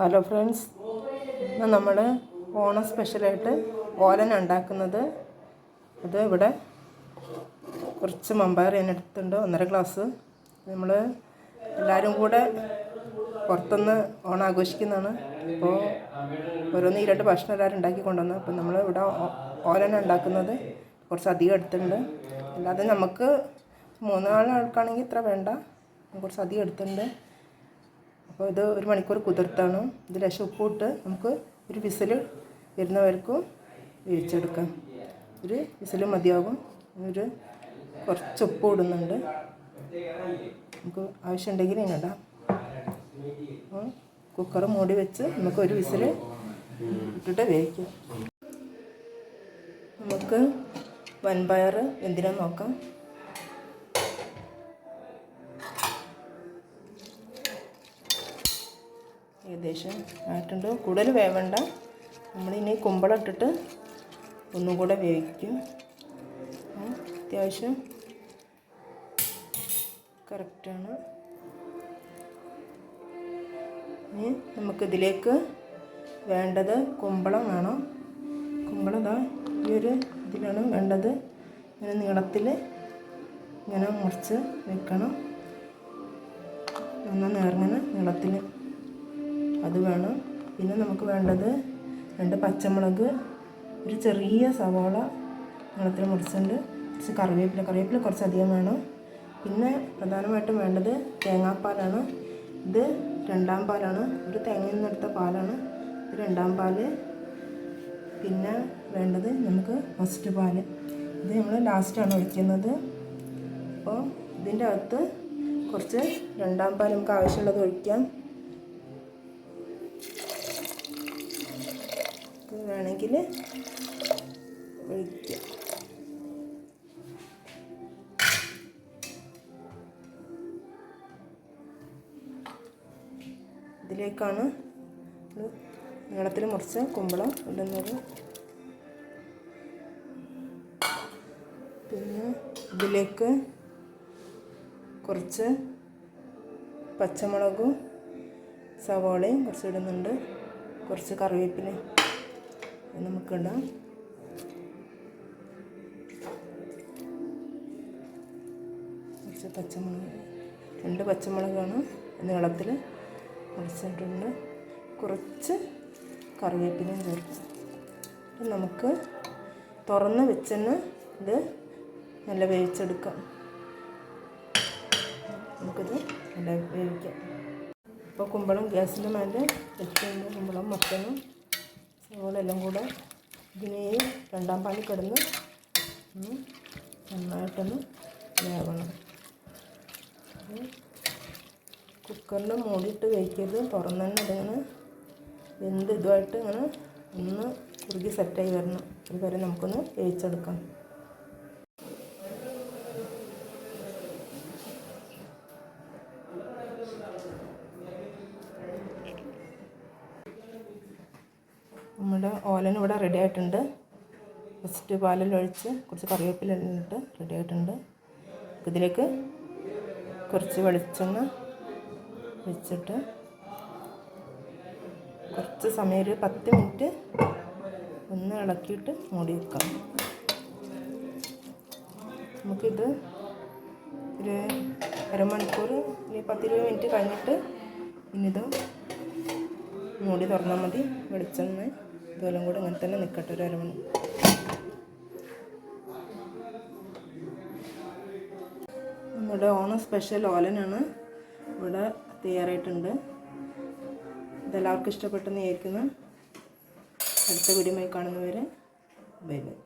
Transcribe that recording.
Hello friends ഇന്ന് നമ്മൾ ഓണം സ്പെഷ്യലായിട്ട് ഓലൻ ഉണ്ടാക്കുന്നത്. അത് ഇവിടെ കുറച്ച് മമ്പയർ ഞാൻ എടുത്തിട്ടുണ്ട് ഒന്നര ഗ്ലാസ്. നമ്മൾ എല്ലാവരും കൂടെ പുറത്തുനിന്ന് ഓണം ആഘോഷിക്കുന്നതാണ്. അപ്പോൾ ഓരോന്ന് ഈ ഭക്ഷണം എല്ലാവരും ഉണ്ടാക്കി കൊണ്ടുവന്നു അപ്പോൾ നമ്മൾ ഇവിടെ ഓലൻ ഉണ്ടാക്കുന്നത് കുറച്ച് അധികം എടുത്തിട്ടുണ്ട്. അല്ലാതെ നമുക്ക് മൂന്നാലാൾക്കാണെങ്കിൽ ഇത്ര വേണ്ട കുറച്ച് അധികം എടുത്തിട്ടുണ്ട്. അപ്പോൾ ഇത് ഒരു മണിക്കൂർ കുതിർത്താണ്. ഇത് ഉപ്പ് ഉപ്പിട്ട് നമുക്ക് ഒരു വിസിൽ വരുന്നവർക്കും വേവിച്ചെടുക്കാം. ഒരു വിസിൽ മതിയാകും. ഒരു കുറച്ച് ഉപ്പ് ഇടുന്നുണ്ട്. നമുക്ക് ആവശ്യമുണ്ടെങ്കിൽ ഇങ്ങനെ ഇടാം. കുക്കർ മൂടി വെച്ച് നമുക്ക് ഒരു വിസിൽ ഇട്ടിട്ട് വേവിക്കാം. നമുക്ക് വൻപയർ എന്തിനാ നോക്കാം. ഏകദേശം ആയിട്ടുണ്ട്. കൂടുതൽ വേവണ്ട. നമ്മളിനി കുമ്പളം ഇട്ടിട്ട് ഒന്നും കൂടെ വേവിക്കും അത്യാവശ്യം കറക്റ്റാണ് ഇനി നമുക്കിതിലേക്ക് വേണ്ടത് കുമ്പളം വേണം. കുമ്പളം ഇതാ ഈ ഒരു ഇതിലാണ് വേണ്ടത്. ഇങ്ങനെ നീളത്തിൽ ഇങ്ങനെ മുറിച്ച് വെക്കണം. ഒന്ന് നേർങ്ങനെ നീളത്തിൽ അത് വേണം. പിന്നെ നമുക്ക് വേണ്ടത് രണ്ട് പച്ചമുളക് ഒരു ചെറിയ സവാള നീളത്തിൽ മുറിച്ചുണ്ട് കുറച്ച് കറിവേപ്പില കറിവേപ്പില കുറച്ചധികം വേണം. പിന്നെ പ്രധാനമായിട്ടും വേണ്ടത് തേങ്ങാപ്പാലാണ്. ഇത് രണ്ടാം പാലാണ്. ഒരു തേങ്ങയിൽ നിന്നെടുത്ത പാലാണ്. ഇത് രണ്ടാം പാൽ. പിന്നെ വേണ്ടത് നമുക്ക് ഫസ്റ്റ് പാൽ. ഇത് നമ്മൾ ലാസ്റ്റാണ് ഒഴിക്കുന്നത്. അപ്പോൾ ഇതിന്റെ അകത്ത് കുറച്ച് രണ്ടാം പാൽ നമുക്ക് ആവശ്യമുള്ളത് ഒഴിക്കാം. ഇത് വേണമെങ്കിൽ ഒഴിക്കാം ഇതിലേക്കാണ് നീളത്തിൽ മുറിച്ച കുമ്പളം ഇടുന്നത്. പിന്നെ ഇതിലേക്ക് കുറച്ച് പച്ചമുളകും സവാളയും കുറച്ച് ഇടുന്നുണ്ട്. കുറച്ച് കറിവേപ്പിലയും അത് നമുക്കിടാം കുറച്ച് പച്ചമുളക് രണ്ട് പച്ചമുളകാണ് നീളത്തിൽ മുറിച്ചിട്ടുണ്ട് കുറച്ച് കറിവേപ്പിലയും ചേർക്കും നമുക്ക് തുറന്ന് വെച്ചെന്ന് ഇത് നല്ല വേവിച്ചെടുക്കാം. നമുക്കിത് നല്ല വേവിക്കാം. അപ്പോൾ കുമ്പളം ഗ്യാസിന്റെ മേലെ വെച്ചിട്ടുണ്ട് കുമ്പളം മത്തനും സവോളെല്ലാം കൂടെ ഇതിനെ രണ്ടാം പാലിൽ കിടന്ന് നന്നായിട്ടൊന്ന് വേവണം. കുക്കറിൽ മൂടിയിട്ട് വേവിക്കരുത്. തുറന്ന് തന്നെ ഇതിങ്ങനെ വെന്ത് ഇതുമായിട്ട് ഇങ്ങനെ ഒന്ന് കുറുകി സെറ്റായി വരണം. ഇതുവരെ നമുക്കൊന്ന് വേവിച്ചെടുക്കാം. നമ്മുടെ ഓലൻ ഇവിടെ റെഡി ആയിട്ടുണ്ട്. ഫസ്റ്റ് പാലിലൊഴിച്ച് കുറച്ച് കറിവേപ്പില ഇട്ട് റെഡി ആയിട്ടുണ്ട്. ഇതിലേക്ക് കുറച്ച് വെളിച്ചെണ്ണ വെച്ചിട്ട് കുറച്ച് സമയം ഒരു പത്ത് മിനിറ്റ് ഒന്ന് ഇളക്കിയിട്ട് മൂടി വെക്കാം. നമുക്കിത് ഒരു അരമണിക്കൂർ ഇനി പത്തിരുപത് മിനിറ്റ് കഴിഞ്ഞിട്ട് ഇനിയിത് മൂടി തുറന്നാൽ മതി വെളിച്ചെണ്ണ. ഇതെല്ലാം കൂടെ ഇങ്ങനെ തന്നെ നിൽക്കട്ടെ ഒരു അരമണി. നമ്മുടെ ഓണം സ്പെഷ്യൽ ഓലനാണ് ഇവിടെ തയ്യാറായിട്ടുണ്ട്. ഇതെല്ലാവർക്കും ഇഷ്ടപ്പെട്ടെന്ന് വിചാരിക്കുന്നു. അടുത്ത വീഡിയോ കാണുന്നവരെ ബൈ ബൈ.